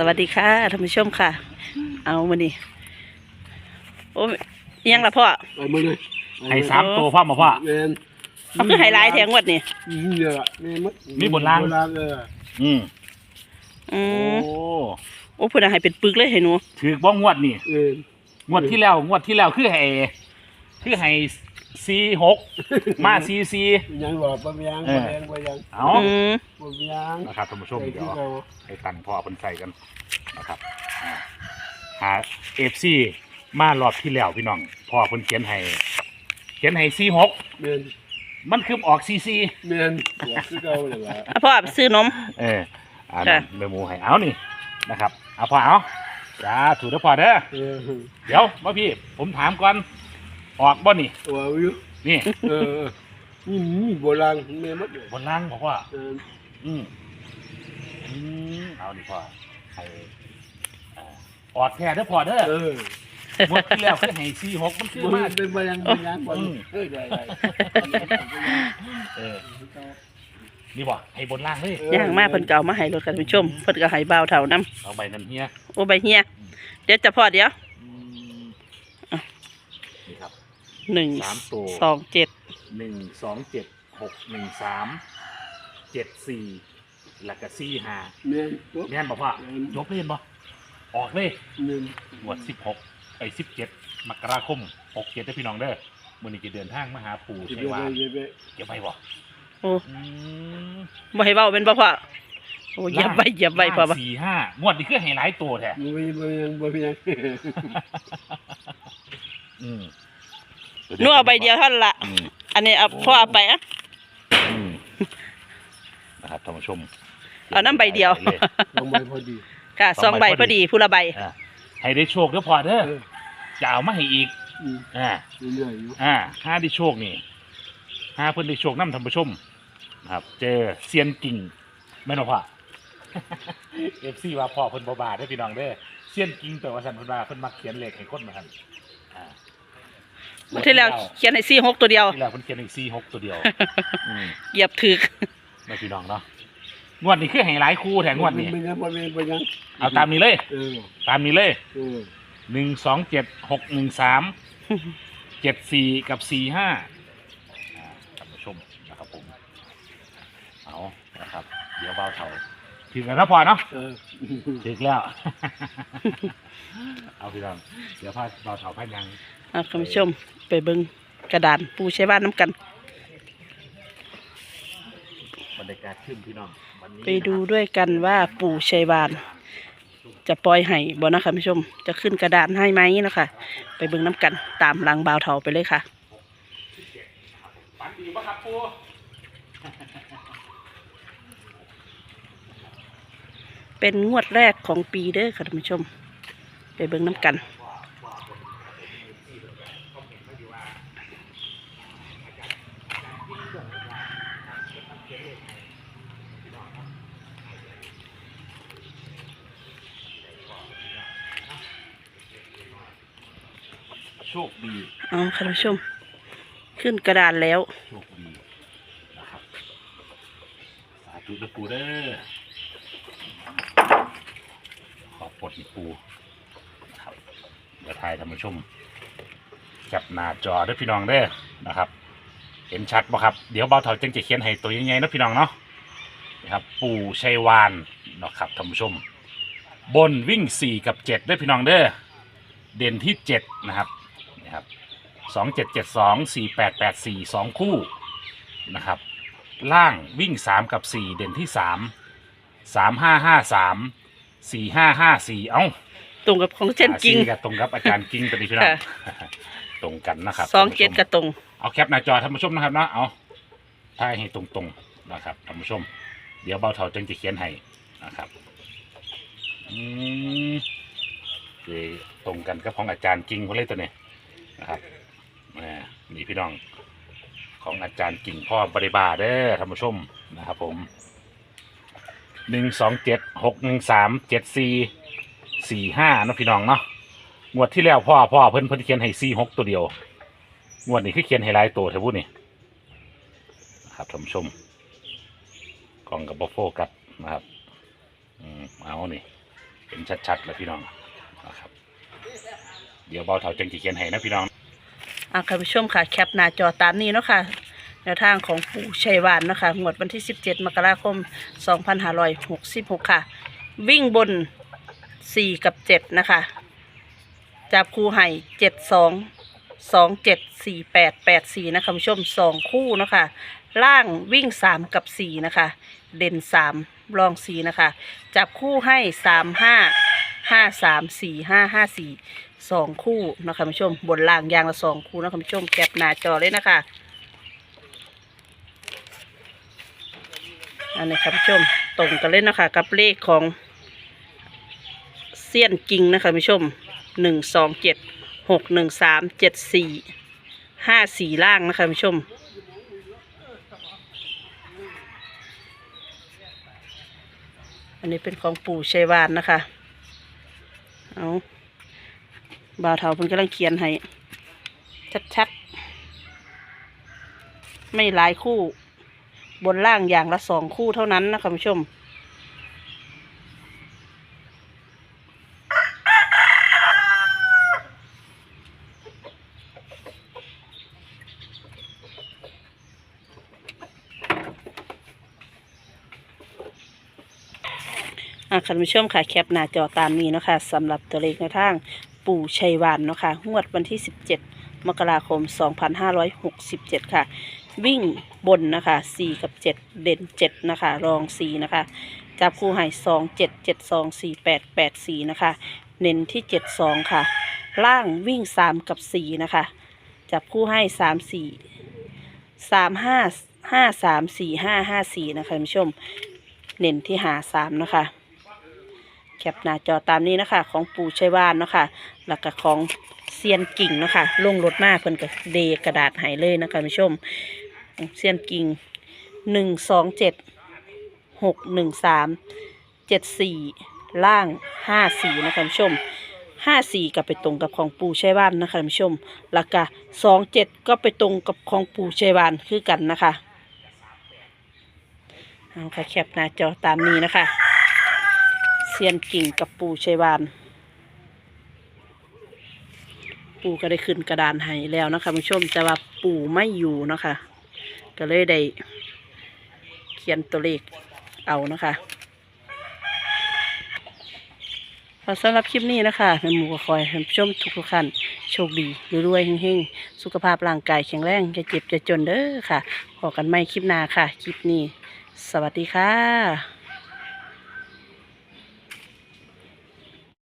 สวัสดีค่ะท่านผู้ชมค่ะ เอามานี่โอ้ยอิหยังละพ่อไปมือเลยให้สามตัวพ่อมาพ่อแมนเอาคือไฮไลท์แทงวัดนี่นี่เยอะนี่มัดมีบนล่างบนล่างเอออืมอืโอ้มโอ้เพื่อนให้เป็นปึกเลยให้หนูถือบ้องงวดนี่เอองวดที่แล้วงวดที่แล้วคือให้คือให้ ซีหกมาซีซียังบอกปะเมียงเอปะอเมียงปะยังเอาอืมปะเมียงนะครับท่านผู้ชมใส่เดี๋ยวที่เขาให้ตังพ่อเป็นใส่กันนะครับอ่าหาเอฟซีมารอบที่แล้วพี่น้องพ่อเพิ่นเขียนให้เขียนให้ซีหกแมนมันคือออกซีซีแมนหัวคือเขาเลยล่ะเอาพ่อไปซื้อนม เอออ่าค่ะ เมหมูให้เอานี่นะครับเอาพ่อเอาจ้าถูกแล้วพ่อเด้อเออเดี๋ยวมาพี่ผมถามก่อน ออกบ่นี่ตัววิวนี่ เออนี่มีโบราณแม่มัดเลยบนล่างบอกว่า เอออืมอืมเอาดิพ่อให้อ่าออดแท้เด้อพ่อเด้อเออหมดที่แล้วคือให้ซีหกมันคือมันมากเป็นปะยังปะยังปะยังเออได้ได้เออนี่บ่ให้บนล่างเลยย่างมากเพิ่นก็เอามาให้รถกันท่านผู้ชมเพิ่นก็ให้บ่าวเท่านํเอาใบนั้นเฮียโอ้ใบเฮียเดี๋ยวจะพ่อเดี๋ยว อืม อะ นี่ครับ หนึ่งสามตัวสองเจ็ดหนึ่งสองเจ็ดหกหนึ่งสามเจ็ดสี่แล้วก็สี่ห้าแมนตัวแม่นบอกว่าอืมยกเล่นบ่ออกเลยแมนหมวดสิบหกไอ้สิบเจ็ดมกราคมหกเจ็ดได้อพี่น้องเด้อมื้อนี้จะเดินทางมาหาปู่เก็บชัยไว้วานเก็บไว้เดี๋ยวไปบ่โอ้อืมบ่ให้เว้าเป็นบ่พ่อโอ้เหยียบไว้เหยียบไว้พ่อบ่ล้านสี่ห้างวดนี้คือให้หลายตัวแท้บ่มีบ่มียังบ่มียังอืม หนูเอาใบเดียวเท่านั้นละอืม อันนี้เอาพ่อเอาไปอะอืมนะครับท่านผู้ชมเอาน้ำใบเดียวไปลลงไปพอดี ค่ะสองใบพอดีผู้ละใบอะให้ได้โชคเด้อพอเด้อเออจะเอามาให้อีกอืมอ่า เรื่อยๆอยู่อ่าห้าได้โชคนี่ห้าเพิ่นได้โชคน้ำท่านผู้ชมนะครับ เจอเซียนกิ่งแม่นบ่พ่อ เอฟซีว่าพ่อเพิ่นบ่บาได้อพี่น้องเด้อเซียนกิ่งแต่ว่าสันเพิ่นว่าเพิ่นมักเขียนเลขให้คนมาหั่น อ่าเมื่อที่แล้วเขียนให้ซี่หกตัวเดียว ที่แล้วเพิ่นเขียนอีก4 6ตัวเดียวอืมเหยียบถึกแม่พี่น้องเนาะงวดนี้คือให้หลายคู่แถงวดนี้บ่มียังบ่มีบ่ยังเอาตามนี้เลย เออตามนี้เลยเออหนึ่งสองเจ็ดหกหนึ่งสามเจ็ดสี่กับสี่ห้าท่านผู้ชมนะครับผมเอานะครับ เดี๋ยวเบาเท่า ถึงแล้วนะพอเนาะเออถึงแล้ว เอาพี่น้องเดี๋ยวพาเบาเท่าพายังเอาคุณผู้ชมไปเบิ่งกระดานปูใช้บ้านน้ำกัน บรรยากาศขึ้นพี่น้องวันนี้ไปดูด้วยกันว่าปู่ชัยวาน จะปล่อยให้บ่นะคะคุณผู้ชม จะขึ้นกระดานให้ไหมนะคะไปเบิ่งน้ำกันตามหลังบ่าวเถาไปเลยค่ะ ฝันดีปะครับปู เป็นงวดแรกของปีเด้อค่ะท่านผู้ชม ไปเบิ่งน้ำกัน โชคดีเอาค่ะท่านผู้ชม ขึ้นกระดานแล้ว โชคดีนะครับสาธุนะปูเด้อขอบ ปดปูครับเดี๋ยวทายท่านผู้ชมจับหน้าจอด้วยพี่น้องเด้อนะครับ เห็นชัดป่ะครับ เดี๋ยวเบาเถาจึงจะเขียนให้ตัวยังไงนะพี่น้องเนาะนะครับ ปู่ชัยวานนะครับท่านผู้ชม บนวิ่งสี่กับเจ็ดด้วยพี่น้องเด้อเด่นที่เจ็ดนะครับนะครับสองเจ็ดเจ็ดสองสี่แปดแปดสี่สองคู่นะครับล่างวิ่งสามกับสี่เด่นที่สามสามห้าห้า สามสี่ห้าห้าสี่เอ้าตรงกับของเช่นจริงอ่าสี่กับตรงกับอาจารย์กิ้งตอนนี้พี่น้องตรงกันนะครับสองเจ็ดกระตรง เอาแคปหน้าจอท่านผู้ชมนะครับนะเอาถ่ายให้ตรงๆนะครับท่านผู้ชม เดี๋ยวเบาเท่าจึงจะเขียนให้นะครับอืมคือตรงกันกับของอาจารย์กิ้งเขาเลยตัวเนี้นะครับอ่านี่พี่น้อง ของอาจารย์กิ่งพ่อบริบาเด้อท่านผู้ชมนะครับ ผม หนึ่งสองเจ็ดหกหนึ่งสามเจ็ดสี่สี่ห้านะพี่น้องเนาะงวดที่แล้วพ่อพ่อเพิ่นเพิ่นเขียนให้สี่หกตัวเดียวงวดนี้คือเขียนให้หลายตัวเท่าพูดนี่นะครับท่านผู้ชมกล้องกับบโฟกัสนะครับอืมเอานี่เห็นชัดๆแล้วพี่น้องนะครับ เดี๋ยวเบาเถาจังจะเขียนให้นะพี่น้อง อะคุณผู้ชมค่ะ แคปหน้าจอตามนี้เนาะค่ะ แนวทางของปู่ชัยวานนะคะงวดวันที่ 17 มกราคม 2566 ค่ะ วิ่งบน 4 กับ 7 นะคะ จับคู่ให้ 72 27 48 84 นะคะผู้ชม 2 คู่นะคะ ล่างวิ่ง 3 กับ 4 นะคะ เด่น 3 รอง 4 นะคะ จับคู่ให้ 3 5 5 3 4 5 5 4สองคู่นะคะคุณผู้ชมบนล่างยางละสองคู่นะคะคุณผู้ชมแคปหน้าจอเลยนะคะ อันนี้ค่ะคุณผู้ชมตรงกันเลยนะคะ กับเลขของเซียนจริงนะคะผู้ชมหนึ่งสองเจ็ดหกหนึ่งสามเจ็ดสี่ห้าสี่ล่างนะคะผู้ชมอันนี้เป็นของปู่ชัยวานนะคะ เอาบ่าวเถาเพิ่นกำลังเขียนให้ ชัดๆ ไม่หลายคู่ บนล่างอย่างละสองคู่เท่านั้นนะคุณผู้ชม อะคุณผู้ชมค่ะแคปหน้าจอตามนี้เนาะคะสำหรับตัวเลขในทางปู่ชัยวานเนาะค่ะงวดวันที่ 17 มกราคม 2567 ค่ะ วิ่งบนนะคะ4กับ7เด่น7นะคะรอง4นะคะ จับคู่ให้2 7 7 2 4 8 8 4นะคะเน้นที่72ค่ะล่างวิ่ง3กับ4นะคะจับคู่ให้3 4 3 5 5 3 4 5 5 4นะคะคุณผู้ชม เน้นที่หา3นะคะ แคปหน้าจอตามนี้นะคะ ของปู่ชัยวานนะคะแล้วก็ของเซียนกิ่งนะคะลงรถมากเพิ่นก็เดกระดาษหายเลยนะคะผู้ชม เซียนกิ่งหนึ่งสองเจ็ดหกหนึ่งสามเจ็ดสี่ล่างห้าสี่นะคะผู้ชมห้าสี่ก็ไปตรงกับของปูชัยวานนะคะผู้ชมแล้วก็สองเจ็ดก็ไปตรงกับของปูชัยวานคือกันนะคะเอาค่ะแคปหน้าจอตามนี้นะคะเซียนกิ่งกับปูชัยวานปูก็ได้ขึ้นกระดานให้แล้วนะคะผู้ชมแต่ว่าปูไม่อยู่นะคะ ก็เลยได้เขียนตัวเลขเอานะคะพอสำหรับคลิปนี้นะคะแม่หมูก็คอยท่านผู้ชมทุกๆท่านโชคดีรวยๆเฮงๆ สุขภาพร่างกายแข็งแรงจะเจ็บจะจนเด้อค่ะพอกันไม่คลิปหน้าค่ะ คลิปนี้ สวัสดีค่ะ